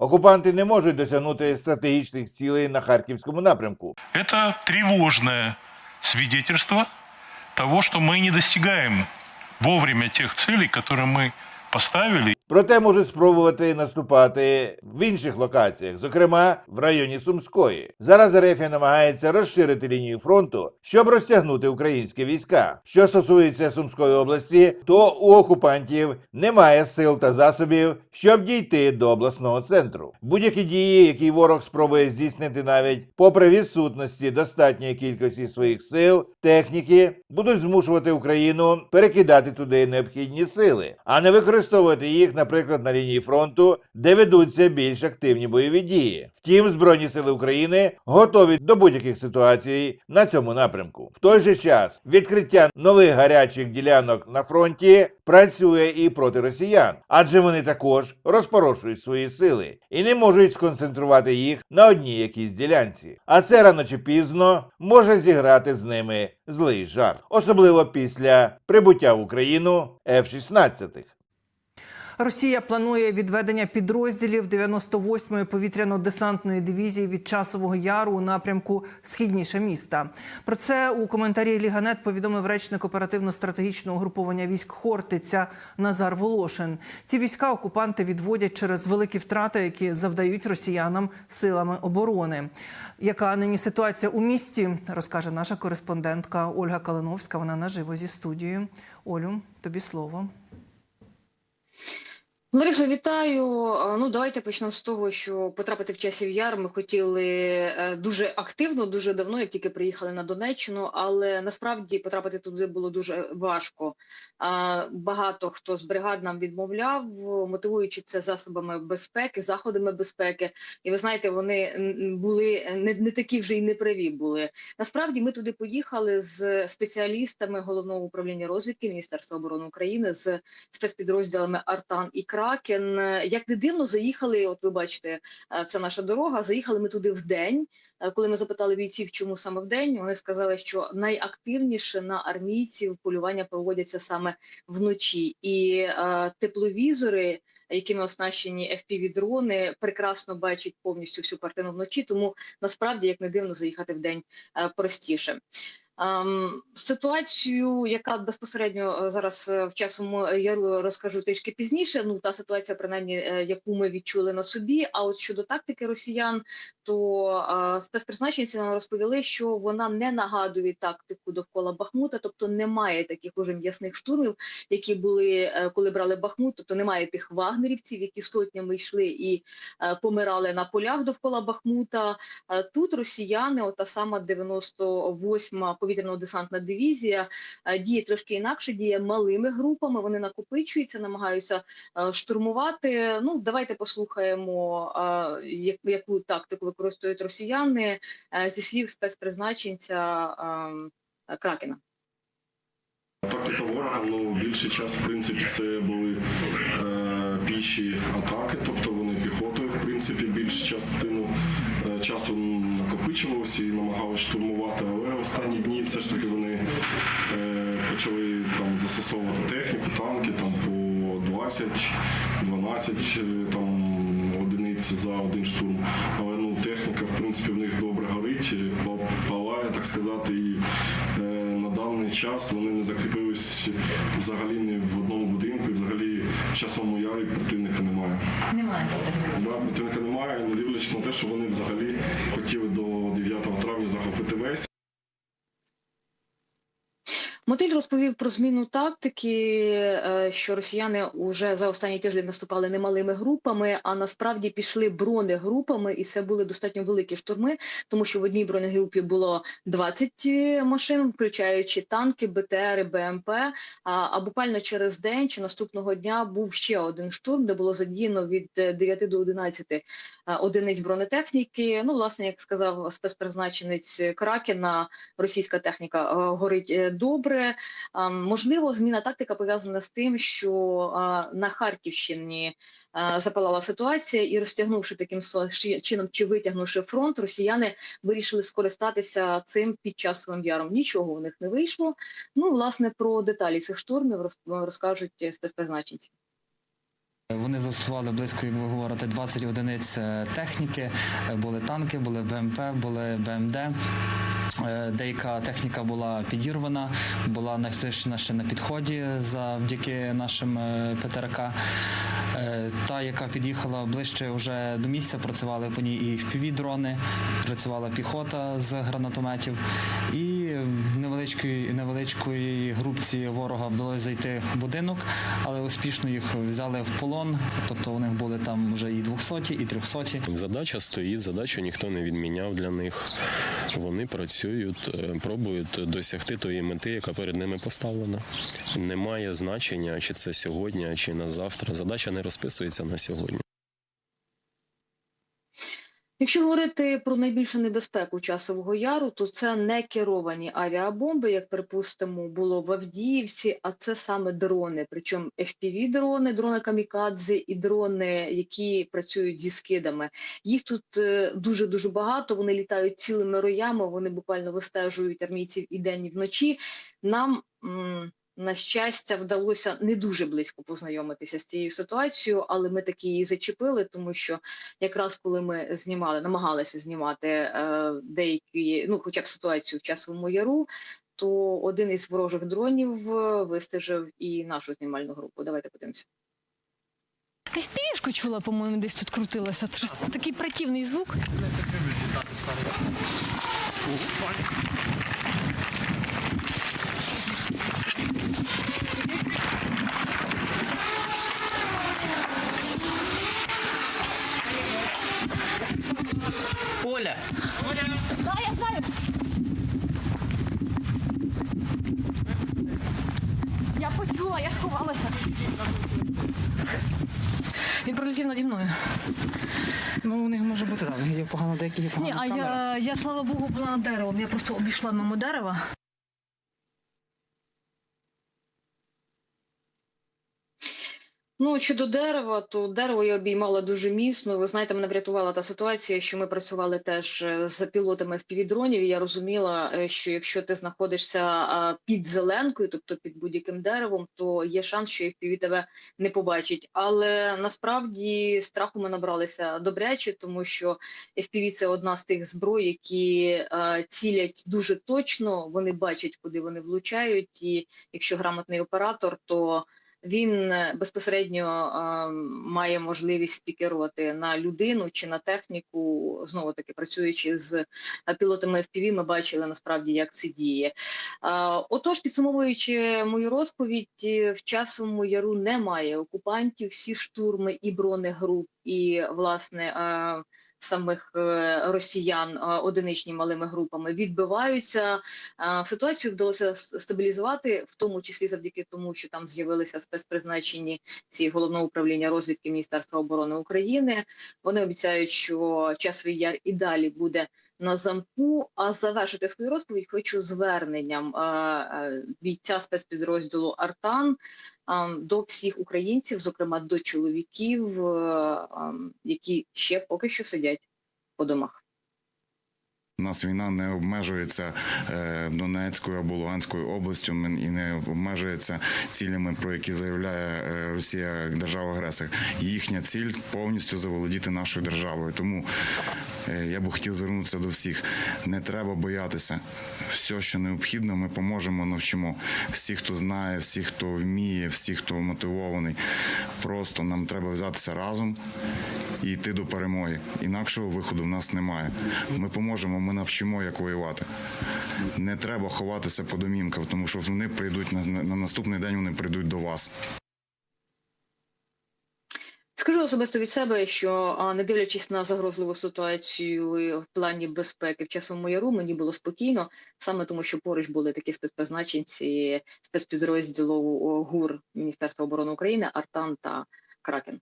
Окупанти не можуть досягнути стратегічних цілей на харківському напрямку. Это тревожное свидетельство того, что мы не достигаем вовремя тех целей, которые мы поставили. Проте можуть спробувати наступати в інших локаціях, зокрема в районі Сумської. Зараз Ерефія намагається розширити лінію фронту, щоб розтягнути українські війська. Що стосується Сумської області, то у окупантів немає сил та засобів, щоб дійти до обласного центру. Будь-які дії, які ворог спробує здійснити навіть попри відсутності достатньої кількості своїх сил, техніки, будуть змушувати Україну перекидати туди необхідні сили, а не використовувати їх, наприклад, на лінії фронту, де ведуться більш активні бойові дії. Втім, збройні сили України готові до будь-яких ситуацій на цьому напрямку. В той же час відкриття нових гарячих ділянок на фронті працює і проти росіян, адже вони також розпорошують свої сили і не можуть сконцентрувати їх на одній якійсь ділянці. А це рано чи пізно може зіграти з ними злий жарт, особливо після прибуття в Україну F-16. Росія планує відведення підрозділів 98-ї повітряно-десантної дивізії від часового яру у напрямку східніше міста. Про це у коментарі Ліганет повідомив речник оперативно-стратегічного угруповання військ Хортиця Назар Волошин. Ці війська окупанти відводять через великі втрати, які завдають росіянам силами оборони. Яка нині ситуація у місті, розкаже наша кореспондентка Ольга Калиновська. Вона наживо зі студією. Олю, тобі слово. Ларисо, вітаю. Ну, давайте почнемо з того, що потрапити в часів яр ми хотіли е, дуже активно, дуже давно, як тільки приїхали на Донеччину, але насправді потрапити туди було дуже важко. Багато хто з бригад нам відмовляв, мотивуючи це засобами безпеки, заходами безпеки. І ви знаєте, вони були не, не такі вже й неправі були. Насправді ми туди поїхали з спеціалістами головного управління розвідки Міністерства оборони України з спецпідрозділами Артан і Кракен. Як не дивно, заїхали. От ви бачите, е, це наша дорога. Заїхали ми туди в день. Е, Коли ми запитали бійців, чому саме в день, вони сказали, що найактивніше на армійців полювання проводяться саме вночі, і е, тепловізори. Якими оснащені fpv дрони прекрасно бачать повністю всю картину вночі, тому насправді, як не дивно, заїхати в день е, простіше. Ем, Ситуацію, яка безпосередньо е, зараз е, в часому яру розкажу трішки пізніше. Ну та ситуація, принаймні, е, яку ми відчули на собі. А от щодо тактики росіян, то е, спецпризначенці нам розповіли, що вона не нагадує тактику довкола Бахмута, тобто немає таких уже м'ясних штурмів, які були е, коли брали Бахмут. Тобто немає тих вагнерівців, які сотнями йшли і е, помирали на полях довкола Бахмута. Е, Тут росіяни, ота сама 98-ма повітряно-десантна дивізія, е, діє трошки інакше, діє малими групами. Вони накопичуються, намагаються е, штурмувати. Ну, давайте послухаємо, е, яку тактику використовують росіяни зі слів спецпризначенця Кракена. Тактика ворога, ну більший час, в принципі, це були е, піші атаки, тобто вони піхотою, в принципі, більшу частину часу накопичувалися і намагалися штурмувати, але останні дні все ж таки вони е, почали там застосовувати техніку, танки там по 20, 12 е, одиниць за один штурм. Але ну техніка, в принципі, в них добре горить, е, палає, так сказати, і даний час вони не закріпились взагалі не в одному будинку, і взагалі в часовому ярі противника немає. Немає Да, противника немає, не дивлячись на те, що вони взагалі хотіли до 9 травня захопити весь. Мотиль розповів про зміну тактики, е, що росіяни вже за останній тиждень наступали немалими групами, а насправді пішли бронегрупами, і це були достатньо великі штурми, тому що в одній бронегрупі було 20 машин, включаючи танки, БТРи, БМП. А, а буквально через день чи наступного дня був ще один штурм, де було задіяно від е, 9 до 11 е, одиниць бронетехніки. Ну, власне, як сказав спецпризначенець Кракена, російська техніка е, горить е, добре. Можливо, зміна тактика пов'язана з тим, що на Харківщині запалала ситуація, і розтягнувши таким чином чи витягнувши фронт, росіяни вирішили скористатися цим під часовим яром. Нічого у них не вийшло. Ну, власне, про деталі цих штурмів роз- розкажуть спецпризначенці. Вони застосували близько, як ви говорите, 20 одиниць е, техніки. Е, Були танки, були БМП, були БМД. Е, Деяка техніка була підірвана, була знищена ще на підході завдяки нашим е, ПТРК. Е, Та, яка під'їхала ближче вже до місця, працювали по ній і впівдрони, працювала піхота з гранатометів. І в невеличкої, групці ворога вдалося зайти в будинок, але успішно їх взяли в полон. Тобто у них були там вже і 200, і 300. Задача стоїть, задачу ніхто не відміняв для них. Вони працюють, е, пробують досягти тої мети, яка перед ними поставлена. Немає значення, чи це сьогодні, чи на завтра. Задача не розписується на сьогодні. Якщо говорити про найбільшу небезпеку часового яру, то це не керовані авіабомби, як припустимо, було в Авдіївці, а це саме дрони. Причому fpv дрони, дрони камікадзе і дрони, які працюють зі скидами. Їх тут дуже дуже багато. Вони літають цілими роями. Вони буквально вистежують армійців і день, і вночі. Нам на щастя, вдалося не дуже близько познайомитися з цією ситуацією, але ми таки її зачепили, тому що якраз коли ми знімали, намагалися знімати е, деякі, ну хоча б ситуацію в часовому яру, то один із ворожих дронів е, вистежив і нашу знімальну групу. Давайте подивимося. FPV-шку чула, по-моєму, десь тут крутилася. Такий противний звук. Оля, Да, я знаю. Я почула, я сховалася. Він пролетів наді мною. ну у них може бути так. Є погано, деякі є погано. Ні, а я, я, слава Богу, була над деревом. Я просто обійшла мимо дерева. Ну щодо дерева, то дерево я обіймала дуже міцно. Ви знаєте, мене врятувала та ситуація, що ми працювали теж е, з пілотами впівдронів. і Я розуміла, е, що якщо ти знаходишся під зеленкою, тобто під будь-яким деревом, то є шанс, що FPV тебе не побачить. Але насправді страху ми набралися добряче, тому що FPV – це одна з тих зброй, які е, цілять дуже точно. Вони бачать, куди вони влучають, і якщо грамотний оператор, то він е, безпосередньо е, має можливість пікерувати на людину чи на техніку. Знову таки працюючи з е, пілотами FPV, ми бачили насправді, як це діє. Отож, підсумовуючи мою розповідь, в часовому яру немає окупантів, всі штурми і бронегруп, і власне. Самих е, росіян е, одиничні малими групами відбиваються. Е, Ситуацію вдалося стабілізувати, в тому числі завдяки тому, що там з'явилися спецпризначені ці головного управління розвідки Міністерства оборони України. Вони обіцяють, що часовий яр і далі буде на замку. А завершити свою розповідь хочу зверненням бійця спецпідрозділу Артан до всіх українців, зокрема до чоловіків, е, які ще поки що сидять по домах. У нас війна не обмежується е, Донецькою або Луганською областю і не обмежується цілями, про які заявляє е, Росія як держава-агресор. Їхня ціль повністю заволодіти нашою державою. Тому я би хотів звернутися до всіх. Не треба боятися. Все, що необхідно, ми поможемо, навчимо. Всі, хто знає, всі, хто вміє, всі, хто мотивований. Просто нам треба взятися разом і йти до перемоги. Інакшого виходу в нас немає. Ми поможемо, ми навчимо, як воювати. Не треба ховатися по домівкам, тому що вони прийдуть на наступний день. Вони прийдуть до вас. Скажу особисто від себе, що не дивлячись на загрозливу ситуацію в плані безпеки в часовому яру, мені було спокійно, саме тому, що поруч були такі спецпризначенці спецпідрозділу ГУР Міністерства оборони України, Артан та Кракен.